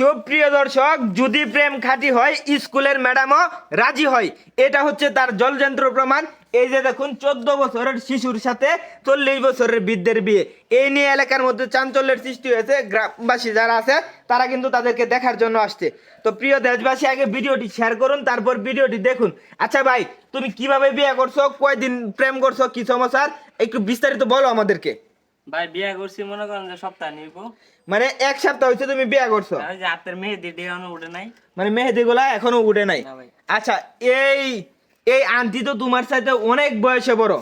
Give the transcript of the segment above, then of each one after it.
সুপ্রিয় দর্শক, যদি প্রেম খাঁটি হয়, স্কুলের ম্যাডামও রাজি হয়। এটা হচ্ছে তার জলযন্ত্র প্রমাণ। এই যে দেখুন, চোদ্দ বছরের শিশুর সাথে চল্লিশ বছরের বৃদ্ধের বিয়ে। এই নিয়ে এলাকার মধ্যে চাঞ্চল্যের সৃষ্টি হয়েছে। গ্রামবাসী যারা আছে, তারা কিন্তু তাদেরকে দেখার জন্য আসছে। তো প্রিয় দেশবাসী, আগে ভিডিওটি শেয়ার করুন, তারপর ভিডিওটি দেখুন। আচ্ছা ভাই, তুমি কীভাবে বিয়ে করছ? কয়দিন প্রেম করছ? কি সমস্যার? একটু বিস্তারিত বলো আমাদেরকে। ভাই বিয়া করছি মনে করেন যে সপ্তাহ নিব। মানে এক সপ্তাহ হয়েছে তুমি বিয়ে করছ? ওই যে হাতের মেহেদি উঠে নাই। মানে মেহেদি গুলা এখনও উঠে নাই? আচ্ছা এই এই আন্টি তো তোমার সাথে অনেক বয়সে বড়।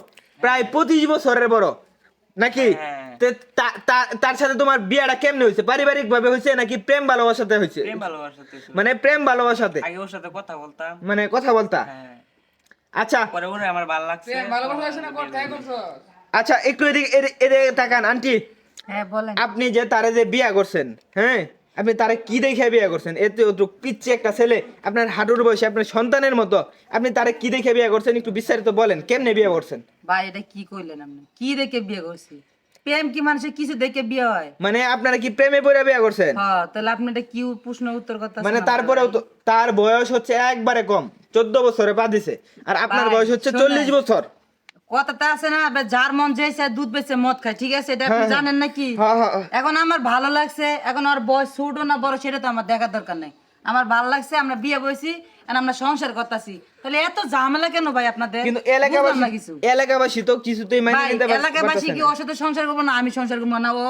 প্রায় পঁচিশ বছরের বড়। নাকি? হ্যাঁ। তার সাথে তোমার বিয়েটা কেমনে হয়েছে পারিবারিক ভাবে হয়েছে নাকি প্রেম ভালোবাসাতে হয়েছে প্রেম ভালোবাসাতে শুরু। মানে প্রেম ভালোবাসাতে? আগে ওর সাথে কথা বলতাম। মানে কথা বলতা? হ্যাঁ। আচ্ছা। পরে আমার ভালো লাগছে। আচ্ছা একটু এদিকে এদিকে- তাকান আন্টি। হ্যাঁ বলেন। আপনি যে তারে যে বিয়া করছেন হ্যাঁ? আপনি তারে কি দেখে বিয়া করছেন? এতে তো পিচ্ছে একটা ছেলে আপনার হাঁটুর বয়সে আপনার সন্তানের মতো। আপনি তারে কি দেখে বিয়া করছেন? একটু বিস্তারিত বলেন কেমনে বিয়া করছেন? ভাই এটা কি কইলেন আপনি? কি দেখে বিয়ে করছি? প্রেম কি মানুষের কিছু দেখে বিয়ে হয়? মানে আপনারা কি প্রেমে পড়ে বিয়া করছেন? হ্যাঁ তাহলে আপনি এটা কি প্রশ্ন উত্তর কথা মানে তারপরেও তো তার বয়স হচ্ছে একবারে কম চোদ্দ বছরে পা দিছে। আর আপনার বয়স হচ্ছে চল্লিশ বছর। কথাটা আছে না যার মন দুধ বেছে মদ খায় ঠিক আছে? এটা আপনি জানেন নাকি? হ্যাঁ হ্যাঁ হ্যাঁ। এখন আমার ভালো লাগছে এখন আর বয়স ছোট না বড় সেটা তো আমার দেখার দরকার নাই। আমার ভালো লাগছে আমরা বিয়ে আর আমরা সংসার করতেছি। তাহলে এত ঝামেলা কেন ভাই আপনাদের? কিন্তু এলাকাবাসী এলাকাবাসী তো কিছুতেই মানে নিতে এলাকাবাসী কি ওর সাথে সংসার করব না আমি সংসার করব না? ও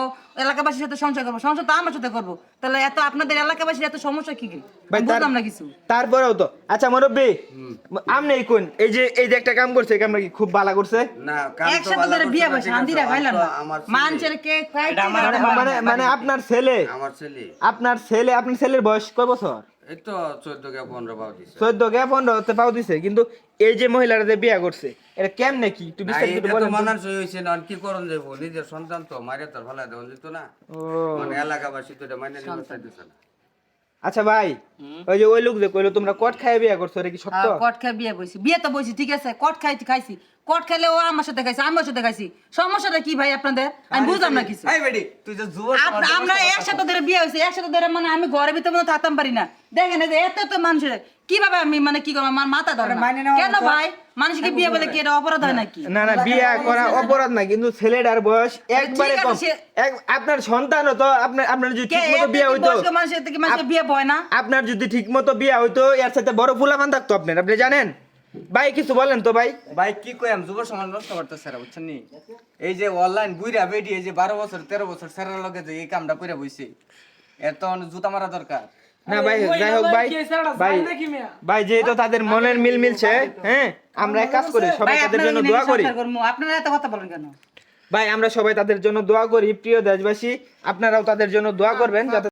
এলাকাবাসীর সাথে সংসার করব সংসার তো আমার সাথে করব। তাহলে এত আপনাদের এলাকাবাসীর এত সমস্যা কি কি ভাই, বুঝলাম না কিছু। তারপরেও তো আচ্ছা মুরব্বী আমনে কোন এই যে এই যে একটা কাম করছে এই কামটা কি খুব ভালো করছে? না একসাথে ধরে বিয়ে বসে মানুষের কে মানে মানে আপনার ছেলে আমার ছেলে। আপনার ছেলে আপনার ছেলের বয়স কয় বছর? চোদ্দ কে পনেরো পাও দিছে। চোদ্দ কে পনেরোতে পাও দিছে কিন্তু এই যে মহিলারা যে বিয়া করছে এটা কেমনে কি? একটু বিস্তারিত বলেন তো। মানানসই হয়েছে না কি করণ যাব নিজের সন্তান তো মারে তো ভালো দেওয়া যেত না। ও। মানে এলাকাবাসী তো এটা মাইনে নিতে চাইতেছে না। আচ্ছা ভাই ওই যে ওই লোক যে কইলো তোমরা কট খাইয়ে বিয়া করছ এটা কি সত্য? হ্যাঁ, কট খাই বিয়ে বইছি বিয়ে তো বইছি ঠিক আছে কট খাইছি খাইছি। কট খাইলে ও আমার সাথে খাইছে আমি ওর সাথে খাইছি। সমস্যাটা কি ভাই আপনাদের? আমি বুঝলাম না কিছু। এই বেডি তুই যে যুব আমরা একসাথে ধরে বিয়ে হয়েছে একসাথে ধরে মানে আমি ঘরের ভিতরে মতো থাকতাম পারি না। দেখেন এই যে এত এত মানুষের কীভাবে আমি মানে কি করব আমার মাথা ধরে কেন ভাই? মানুষকে বিয়ে বলে কি এটা অপরাধ হয় নাকি? না না বিয়া করা অপরাধ না। কিন্তু ছেলেটার বয়স একবারে কম। আপনার সন্তানও তো আপনার আপনার যদি কে ঠিক মতো বিয়া হইতো মানুষের থেকে মানুষের বিয়ে বয় না? আপনার যদি ঠিক মতো বিয়া হইতো এর সাথে বড় ফুলামান থাকতো আপনার আপনি জানেন? ভাই কিছু বলেন তো ভাই। ভাই কি কইম যুব সমাজ নষ্ট করতেছে রা বুঝছেন নি? এই যে অনলাইন বুইরা বেডি এই যে বারো বছর তেরো বছর স্যারের লগে যে এই কামটা করে বইছে এর তো জুতা মারা দরকার। না ভাই যাই হোক ভাই ভাই ভাই যেহেতু তাদের মনের মিল মিলছে হ্যাঁ আমরা এক কাজ করি সবাই ভাই তাদের জন্য দোয়া করি। আপনারা এত কথা বলেন কেন? ভাই আমরা সবাই তাদের জন্য দোয়া করি প্রিয় দেশবাসী আপনারাও তাদের জন্য দোয়া করবেন যাতে